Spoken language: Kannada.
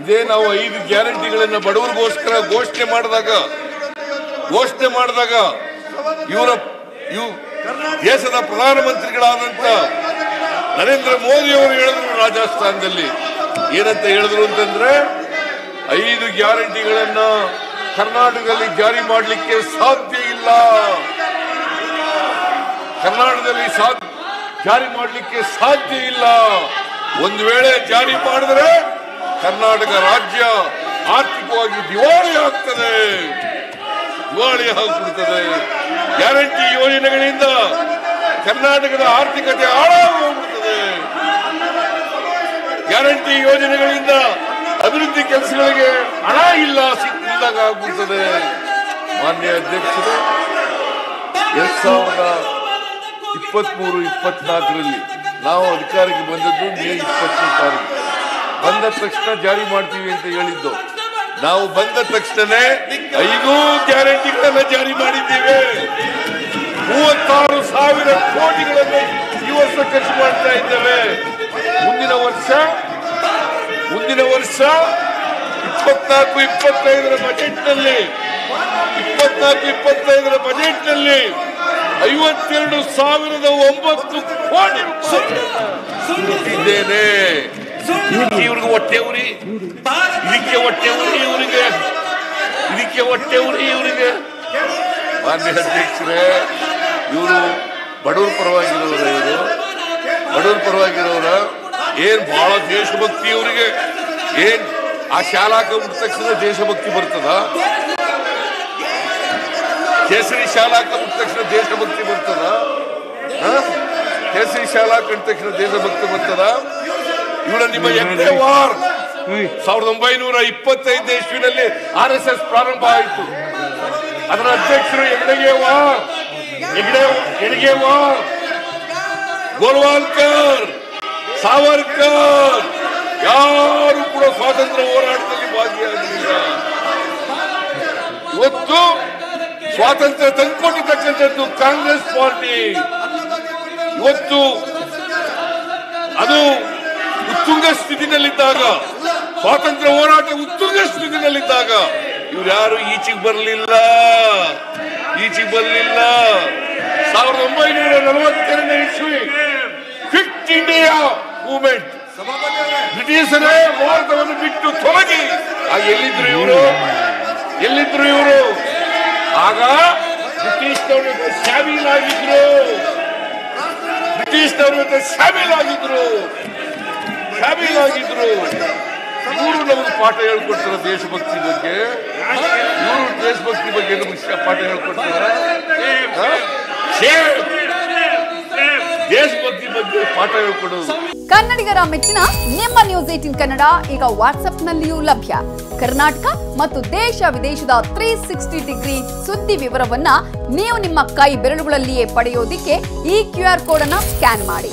ಇದೇ ನಾವು ಐದು ಗ್ಯಾರಂಟಿಗಳನ್ನು ಬಡವರಿಗೋಸ್ಕರ ಘೋಷಣೆ ಮಾಡಿದಾಗ ಘೋಷಣೆ ಮಾಡಿದಾಗ ಇವರ ಇವು ದೇಶದ ಪ್ರಧಾನಮಂತ್ರಿಗಳಾದಂತ ನರೇಂದ್ರ ಮೋದಿ ಅವರು ಹೇಳಿದ್ರು ರಾಜಸ್ಥಾನದಲ್ಲಿ. ಏನಂತ ಹೇಳಿದ್ರು ಅಂತಂದ್ರೆ, ಐದು ಗ್ಯಾರಂಟಿಗಳನ್ನ ಕರ್ನಾಟಕದಲ್ಲಿ ಜಾರಿ ಮಾಡಲಿಕ್ಕೆ ಸಾಧ್ಯ ಇಲ್ಲ. ಕರ್ನಾಟಕದಲ್ಲಿ ಜಾರಿ ಮಾಡಲಿಕ್ಕೆ ಸಾಧ್ಯ ಇಲ್ಲ. ಒಂದು ವೇಳೆ ಜಾರಿ ಮಾಡಿದ್ರೆ ಕರ್ನಾಟಕ ರಾಜ್ಯ ಆರ್ಥಿಕವಾಗಿ ದಿವಾಳಿ ಆಗ್ತದೆ. ದಿವಾಳಿ ಆಗ್ಬಿಡ್ತದೆ. ಗ್ಯಾರಂಟಿ ಯೋಜನೆಗಳಿಂದ ಕರ್ನಾಟಕದ ಆರ್ಥಿಕತೆ ಹಾಳಾಗೋಗ್ಬಿಡ್ತದೆ ಗ್ಯಾರಂಟಿ ಯೋಜನೆಗಳಿಂದ ಅಭಿವೃದ್ಧಿ ಕೆಲಸಗಳಿಗೆ ಹಣ ಇಲ್ಲ, ಸಿಕ್ಕಿದಾಗ ಆಗ್ಬಿಡ್ತದೆ. ಮಾನ್ಯ ಅಧ್ಯಕ್ಷರು, ಎರಡ್ ಸಾವಿರದ ಇಪ್ಪತ್ಮೂರು, ಇಪ್ಪತ್ನಾಲ್ಕರಲ್ಲಿ ನಾವು ಅಧಿಕಾರಕ್ಕೆ ಬಂದದ್ದು ಮೇ ಇಪ್ಪತ್ತನೇ ತಾರೀಕು. ಬಂದ ತಕ್ಷಣ ಜಾರಿ ಮಾಡ್ತೀವಿ ಅಂತ ಹೇಳಿದ್ದು. ನಾವು ಬಂದ ತಕ್ಷಣನೇ ಐದು ಗ್ಯಾರಂಟಿಗಳನ್ನ ಜಾರಿ ಮಾಡಿದ್ದೇವೆ. ಮೂವತ್ತಾರು ಸಾವಿರ ಕೋಟಿಗಳನ್ನು ಈ ವರ್ಷ ಖರ್ಚು ಮಾಡ್ತಾ ಇದ್ದೇವೆ. ಮುಂದಿನ ವರ್ಷ ಮುಂದಿನ ವರ್ಷ ಇಪ್ಪತ್ನಾಲ್ಕು ಇಪ್ಪತ್ತೈದರ ಬಜೆಟ್ನಲ್ಲಿ ಇಪ್ಪತ್ನಾಲ್ಕು ಇಪ್ಪತ್ತೈದರ ಬಜೆಟ್ನಲ್ಲಿ ಐವತ್ತೆರಡು ಸಾವಿರದ ಒಂಬತ್ತು ಕೋಟಿ ಇದ್ದೇನೆ. ಇವ್ರಿಗೆ ಹೊಟ್ಟೆ ಉರಿ. ಇದಕ್ಕೆ ಹೊಟ್ಟೆ ಉರಿ ಇವರಿಗೆ. ಇದಕ್ಕೆ ಹೊಟ್ಟೆ ಉರಿ ಇವರಿಗೆ. ಮಾನ್ಯ ಅಧ್ಯಕ್ಷರೇ, ಇವರು ಬಡವ್ರ ಪರವಾಗಿರೋರ ಇವರು. ಬಡವ್ರ ಪರವಾಗಿರೋರ ಏನ್ ಬಹಳ ದೇಶಭಕ್ತಿ ಇವರಿಗೆ. ಏನ್ ಆ ಶಾಲಾ ಕಂಡ ತಕ್ಷಣ ದೇಶಭಕ್ತಿ ಬರ್ತದ? ಕೇಸರಿ ಶಾಲಾ ಕಂಡ ತಕ್ಷಣ ದೇಶಭಕ್ತಿ ಬರ್ತದ? ಕೇಸರಿ ಶಾಲಾ ಕಂಡ ತಕ್ಷಣ ದೇಶಭಕ್ತಿ ಬರ್ತದ? ಇವರ ನಿಮ್ಮ ಎಕರೆ ವಾರ್. ಸಾವಿರದ ಒಂಬೈನೂರ ಇಪ್ಪತ್ತೈದು ಇಸ್ವಿನಲ್ಲಿ ಆರ್ ಎಸ್ ಎಸ್ ಪ್ರಾರಂಭ ಆಯಿತು. ಅದರ ಅಧ್ಯಕ್ಷರು ಹೆಗಡೆಗೆ ವಾರ್. ಹೆಗಡೆ ಹೆಗಡೆ ವಾರ್. ಗೋಲ್ವಾಲ್ಕರ್, ಸಾವರ್ಕರ್. ಯಾರು ಕೂಡ ಸ್ವಾತಂತ್ರ್ಯ ಹೋರಾಟದಲ್ಲಿ ಭಾಗಿಯಾಗಲಿಲ್ಲ. ಇವತ್ತು ಸ್ವಾತಂತ್ರ್ಯ ತಂದುಕೊಂಡಿರ್ತಕ್ಕಂಥದ್ದು ಕಾಂಗ್ರೆಸ್ ಪಾರ್ಟಿ. ಇವತ್ತು ಅದು ಉತ್ತುಂಗ ಸ್ಥಿತಿನಲ್ಲಿದ್ದಾಗ, ಸ್ವಾತಂತ್ರ್ಯ ಹೋರಾಟ ಉತ್ತುಂಗ ಸ್ಥಿತಿನಲ್ಲಿದ್ದಾಗ, ಇವ್ರು ಯಾರು ಈಚೆಗೆ ಬರಲಿಲ್ಲ. ಈಚೆಗೆ ಬರಲಿಲ್ಲ. ಸಾವಿರದ ಒಂಬೈನೂರ ನಲವತ್ತೆರಡನೇ ಇಸ್ವಿ ಫಿಟ್ ಇಂಡಿಯಾ ಮೂವ್ಮೆಂಟ್. ಬ್ರಿಟಿಷರೇ ಭಾರತವನ್ನು ಬಿಟ್ಟು ತೊಲಗಿ. ಎಲ್ಲಿದ್ರು ಇವರು? ಎಲ್ಲಿದ್ರು ಇವರು? ಆಗ ಬ್ರಿಟಿಷ್ನವ್ರ ಜೊತೆ ಶಾಮೀಲಾಗಿದ್ರು ಬ್ರಿಟಿಷ್ನವ್ರ ಜೊತೆ ಶಾಮೀಲಾಗಿದ್ರು ಇವರು ನಮಗೆ ಪಾಠ ಹೇಳ್ಕೊಡ್ತಾರೆ ದೇಶಭಕ್ತಿ ಬಗ್ಗೆ? ಇವರು ದೇಶಭಕ್ತಿ ಬಗ್ಗೆ ನಮಗೆ ಪಾಠ ಹೇಳ್ಕೊಡ್ತಾರೆ? ದೇಶಭಕ್ತಿ ಬಗ್ಗೆ ಪಾಠ ಹೇಳ್ಕೊಡೋದು. ಕನ್ನಡಿಗರ ಮೆಚ್ಚಿನ ನಿಮ್ಮ ನ್ಯೂಸ್ ಏಟಿನ್ ಕನ್ನಡ ಈಗ ವಾಟ್ಸ್ಆಪ್ನಲ್ಲಿಯೂ ಲಭ್ಯ. ಕರ್ನಾಟಕ ಮತ್ತು ದೇಶ ವಿದೇಶದ ತ್ರೀ ಸಿಕ್ಸ್ಟಿ ಡಿಗ್ರಿ ಸುದ್ದಿ ವಿವರವನ್ನ ನೀವು ನಿಮ್ಮ ಕೈ ಬೆರಳುಗಳಲ್ಲಿಯೇ ಪಡೆಯೋದಿಕ್ಕೆ ಈ ಕ್ಯೂ ಆರ್ ಕೋಡ್ ಅನ್ನ ಸ್ಕ್ಯಾನ್ ಮಾಡಿ.